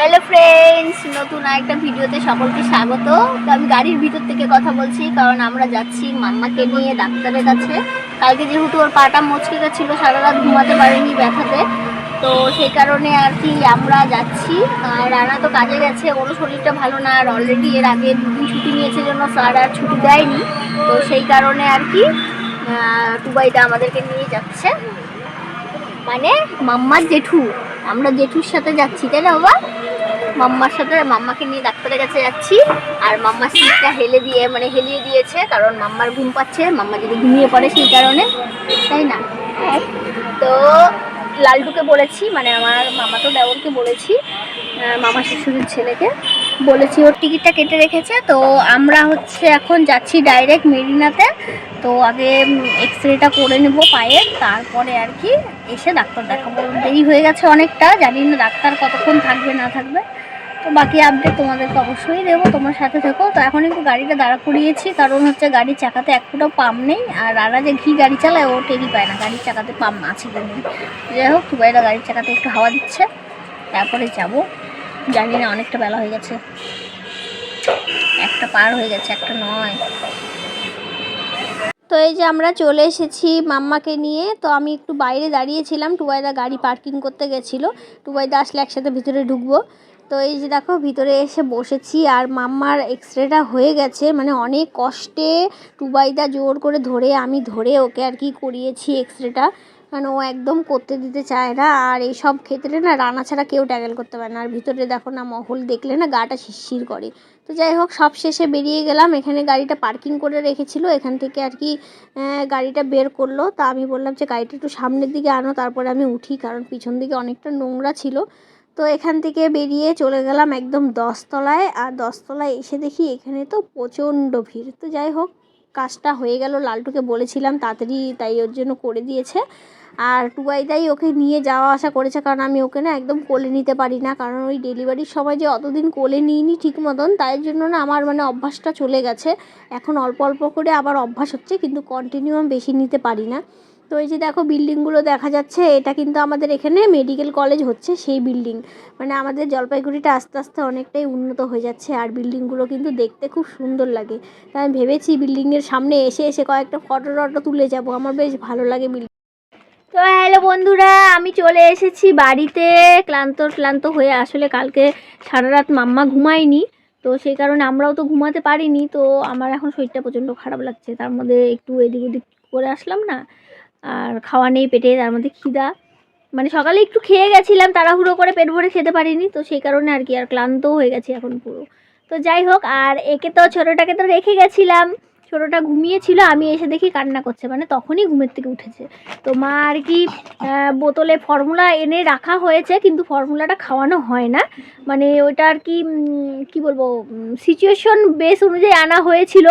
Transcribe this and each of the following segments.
Hello friends নতুন আরেকটা ভিডিওতে সকলকে স্বাগত। তো আমি গাড়ির ভিতর থেকে কথা বলছি কারণ আমরা যাচ্ছি মাম্মাকে নিয়ে ডাক্তারের কাছে। কালকে যেহেতু ওর পাটা মচকে গেছিল সারা রাত ঘুমাতে পারেনি ব্যথাতে। তো সেই কারণে আর কি আমরা যাচ্ছি। আর রানা তো কাজে গেছে ওরও শরীরটা ভালো না আর অলরেডি এর আগে দুদিন ছুটি নিয়েছে জন্য স্যার আর ছুটি দেয়নি। তো সেই কারণে আর কি আহ, টুবাইদা আমাদেরকে নিয়ে যাচ্ছে। মানে মাম্মার জেঠু আমরা জেঠুর সাথে যাচ্ছি তাই না বাবা? মাম্মার সাথে মাম্মাকে নিয়ে ডাক্তারের কাছে যাচ্ছি। আর মাম্মার সিটটা হেলে দিয়ে মানে হেলিয়ে দিয়েছে কারণ মাম্মার ঘুম পাচ্ছে মাম্মা যদি ঘুমিয়ে পড়ে সেই কারণে তাই না? তো লালটুকে বলেছি মানে আমার মামা তো দেওরকে বলেছি মামা শ্বশুরের ছেলেকে বলেছি ওর টিকিটটা কেটে রেখেছে তো আমরা হচ্ছে এখন যাচ্ছি ডাইরেক্ট মেরিনাতে। তো আগে এক্স রেটা করে নেব পায়ের তারপরে আর কি এসে ডাক্তার দেখাবো। দেরি হয়ে গেছে অনেকটা জানি না ডাক্তার কতক্ষণ থাকবে না থাকবে। তো বাকি আপডেট তোমাদেরকে অবশ্যই দেবো, তোমার সাথে থেকো। তো এখন একটু গাড়িটা দাঁড়া করিয়েছি, কারণ হচ্ছে গাড়ির চাকাতে এক ফুটাও পাম্প নেই, আর রারা যে ঘি গাড়ি চালায়, ও টেরি পায় না। গাড়ির চাকাতে পাম্প আছে কিন্তু যাই হোক টুবাইরা গাড়ির চাকাতে একটু হাওয়া দিচ্ছে। তারপরে যাব। জানি না, অনেকটা বেলা হয়ে গেছে। একটা পার হয়ে গেছে, একটা নয়। তো এই যে আমরা চলে এসেছি মাম্মাকে নিয়ে, তো আমি একটু বাইরে দাঁড়িয়েছিলাম টুবাইদা গাড়ি পার্কিং করতে গেছিল। টুবাইদা আসলে একসাথে ভিতরে ঢুকবো। তো এই যে দেখো, ভিতরে এসে বসেছি আর মাম্মার এক্স রেটা হয়ে গেছে। মানে অনেক কষ্টে টুবাইদা জোর করে ধরে, আমি ধরে ওকে আর কি করিয়েছি এক্স রেটা মানে ও একদম করতে দিতে চায় না। আর এই সব ক্ষেত্রে না রানা ছাড়া কেউ ট্যাগেল করতে পারে না। আর ভিতরে দেখো না মহল দেখলে না গাটা শিরশির করে। তো যাই হোক, সব শেষে বেরিয়ে গেলাম। এখানে গাড়িটা পার্কিং করে রেখেছিল। এখান থেকে আর কি গাড়িটা বের করল। তা আমি বললাম যে, গাড়িটা একটু সামনের দিকে আনো, তারপরে আমি উঠি। কারণ পিছন দিকে অনেকটা নোংরা ছিল। তো এখান থেকে বেরিয়ে চলে গেলাম একদম দশতলায়। আর দশতলায় এসে দেখি এখানে তো প্রচণ্ড ভিড়। তো যাই হোক, কাজটা হয়ে গেল। লালটুকে বলেছিলাম, তাড়াতাড়ি তাই ওর জন্য করে দিয়েছে। আর টুবাইদাই ওকে নিয়ে যাওয়া আসা করেছে, কারণ আমি ওকে না একদম কোলে নিতে পারি না, কারণ ওই ডেলিভারির সময় যে অতদিন কোলে নিইনি ঠিক মতন, তাই জন্য না আমার মানে অভ্যাসটা চলে গেছে। এখন অল্প অল্প করে আবার অভ্যাস হচ্ছে, কিন্তু কন্টিনিউ আমি বেশি নিতে পারি না। তো এই যে দেখো বিল্ডিংগুলো দেখা যাচ্ছে, এটা কিন্তু আমাদের এখানে মেডিকেল কলেজ হচ্ছে সেই বিল্ডিং। মানে আমাদের জলপাইগুড়িটা আস্তে আস্তে অনেকটাই উন্নত হয়ে যাচ্ছে, আর বিল্ডিংগুলো কিন্তু দেখতে খুব সুন্দর লাগে। তাই আমি ভেবেছি বিল্ডিংয়ের সামনে এসে এসে কয়েকটা ফটো টটো তুলে যাব, আমার বেশ ভালো লাগে বিল্ডিং তো হ্যালো বন্ধুরা, আমি চলে এসেছি বাড়িতে। ক্লান্ত ক্লান্ত হয়ে আসলে কালকে সারা রাত মাম্মা ঘুমায়নি। তো সেই কারণে আমরাও তো ঘুমাতে পারিনি, তো আমার এখন শরীরটা প্রচণ্ড খারাপ লাগছে। তার মধ্যে একটু এদিক ওদিক করে আসলাম না, আর খাওয়া নেই পেটে, তার মধ্যে খিদা। মানে সকালে একটু খেয়ে গেছিলাম, তাড়াহুড়ো করে পেট ভরে খেতে পারিনি, তো সেই কারণে আর কি, আর ক্লান্তও হয়ে গেছি এখন পুরো। তো যাই হোক, আর একে তো ছোটোটাকে তো রেখে গেছিলাম। ছোটোটা ঘুমিয়েছিল, আমি এসে দেখি কান্না করছে মানে তখনই ঘুমের থেকে উঠেছে। তো মা আর কি বোতলে ফর্মুলা এনে রাখা হয়েছে, কিন্তু ফর্মুলাটা খাওয়ানো হয় না। মানে ওটা আর কি কি বলব সিচুয়েশন বেস অনুযায়ী আনা হয়েছিল।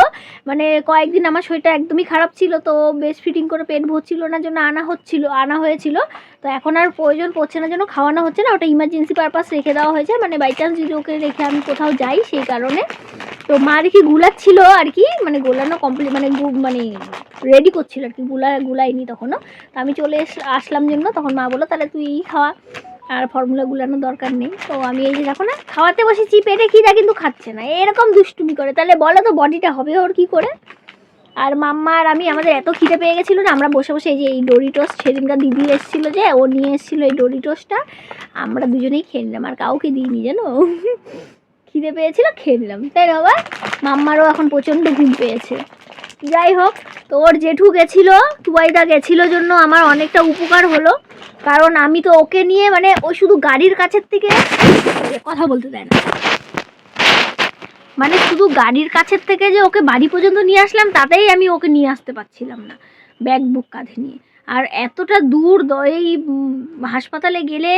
মানে কয়েকদিন আমার শরীরটা একদমই খারাপ ছিল, তো বেশ ফিটিং করে পেট ভরছিল না জন্য আনা হচ্ছিল, আনা হয়েছিল। তো এখন আর প্রয়োজন পড়ছে না জন্য খাওয়ানো হচ্ছে না, ওটা ইমার্জেন্সি পারপাস রেখে দেওয়া হয়েছে। মানে বাই চান্স যদি ওকে রেখে আমি কোথাও যাই, সেই কারণে। তো মা আর কি গুলাচ্ছিল আর কি মানে গোলানো কমপ্লিট মানে মানে রেডি করছিল আর কি, গুলা গুলাইনি তখনও। তো আমি চলে আসলাম জন্য, তখন মা বলল, তাহলে তুই খাওয়া, আর ফর্মুলা গুলানোর দরকার নেই। তো আমি এই যে দেখো না, খাওয়াতে বসেছি, পেটে খিদা কিন্তু খাচ্ছে না, এরকম দুষ্টুমি করে। তাহলে বলো তো বডিটা হবে ওর কি করে? আর মাম্মা আর আমি, আমাদের এত খিদে পেয়ে গেছিল না, আমরা বসে বসে এই যে এই ডোরি ডোরিটোস সেদিনকার দিদি এসেছিল যে, ও নিয়ে এসেছিল এই ডোরি ডোরিটোসটা আমরা দুজনেই খেয়ে নিলাম, আর কাউকে দিইনি জানো? খিদে পেয়েছিল, খেয়ে নিলাম। তাই না বাবা? মাম্মারও এখন প্রচণ্ড ঘুম পেয়েছে। যাই হোক, তোর জেঠু গেছিল টুবাইদা গেছিল জন্য আমার অনেকটা উপকার হলো। কারণ আমি তো ওকে নিয়ে মানে ও শুধু গাড়ির কাছের থেকে কথা বলতে দেয় না। মানে শুধু গাড়ির কাছের থেকে যে ওকে বাড়ি পর্যন্ত নিয়ে আসলাম, তাতেই আমি ওকে নিয়ে আসতে পারছিলাম না। ব্যাগ বুক কাঁধে নিয়ে। আর এতটা দূর এই হাসপাতালে গেলে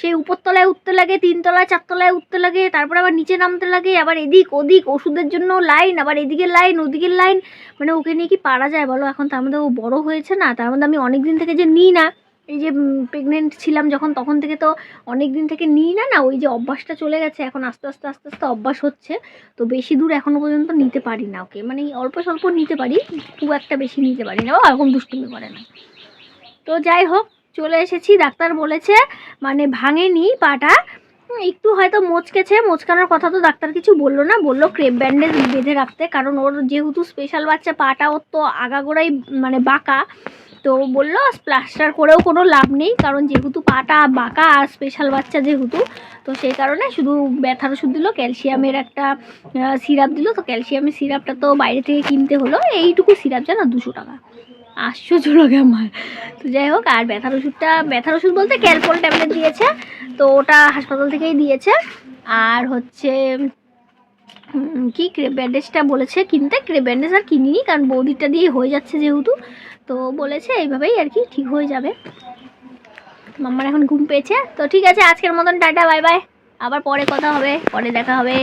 সেই উপরতলায় উঠতে লাগে, তিনতলায়, চারতলায় উঠতে লাগে, তারপর আবার নিচে নামতে লাগে, আবার এদিক ওদিক, ওষুধের জন্য লাইন, আবার এদিকের লাইন, ওদিকের লাইন। মানে ওকে নিয়ে কি পারা যায় বলো? এখন তার মধ্যে ও বড় হয়েছে না, তার মধ্যে আমি অনেক দিন থেকে যে নিই না, এই যে প্রেগনেন্ট ছিলাম যখন, তখন থেকে তো অনেক দিন থেকে নিই না না, ওই যে অভ্যাসটা চলে গেছে, এখন আস্তে আস্তে আস্তে আস্তে অভ্যাস হচ্ছে। তো বেশি দূর এখনও পর্যন্ত নিতে পারি না ওকে। মানে অল্প স্বল্প নিতে পারি, খুব একটা বেশি নিতে পারি না, ও এরকম দুষ্টুমি করে না। তো যাই হোক, চলে এসেছি, ডাক্তার বলেছে মানে ভাঙেনি পাটা। একটু হয়তো মোচকেছে, মোচকানোর কথা তো ডাক্তার কিছু বলল না, বলল ক্রেপ ব্যান্ডেজ বেঁধে রাখতে, কারণ ওর যেহেতু স্পেশাল বাচ্চা, পাটা ওর তো আগাগোড়াই মানে বাঁকা। তো বলল প্লাস্টার করেও কোনো লাভ নেই, কারণ যেহেতু পাটা বাঁকা আর স্পেশাল বাচ্চা যেহেতু, তো সেই কারণে শুধু ব্যথার ওষুধ দিল, ক্যালসিয়ামের একটা সিরাপ দিল, তো ক্যালসিয়ামের সিরাপটা তো বাইরে থেকে কিনতে হলো, এইটুকু সিরাপ জানো দুশো টাকা। আশ্চর্য লাগে আমার। তো যাই হোক, আর ব্যথার ওষুধটা, ব্যথার ওষুধ বলতে ক্যালপল ট্যাবলেট দিয়েছে, তো ওটা হাসপাতাল থেকেই দিয়েছে। আর হচ্ছে কি ক্রেপ ব্যান্ডেজটা বলেছে কিনতে? ক্রেপ ব্যান্ডেজ আর কিনিনি, কারণ বৌদিরটা দিয়ে হয়ে যাচ্ছে যেহেতু। তো বলেছে এইভাবেই আর কি ঠিক হয়ে যাবে। মাম্মার এখন ঘুম পেয়েছে। তো ঠিক আছে, আজকের মতন টাটা, বাই বাই। আবার পরে কথা হবে, পরে দেখা হবে।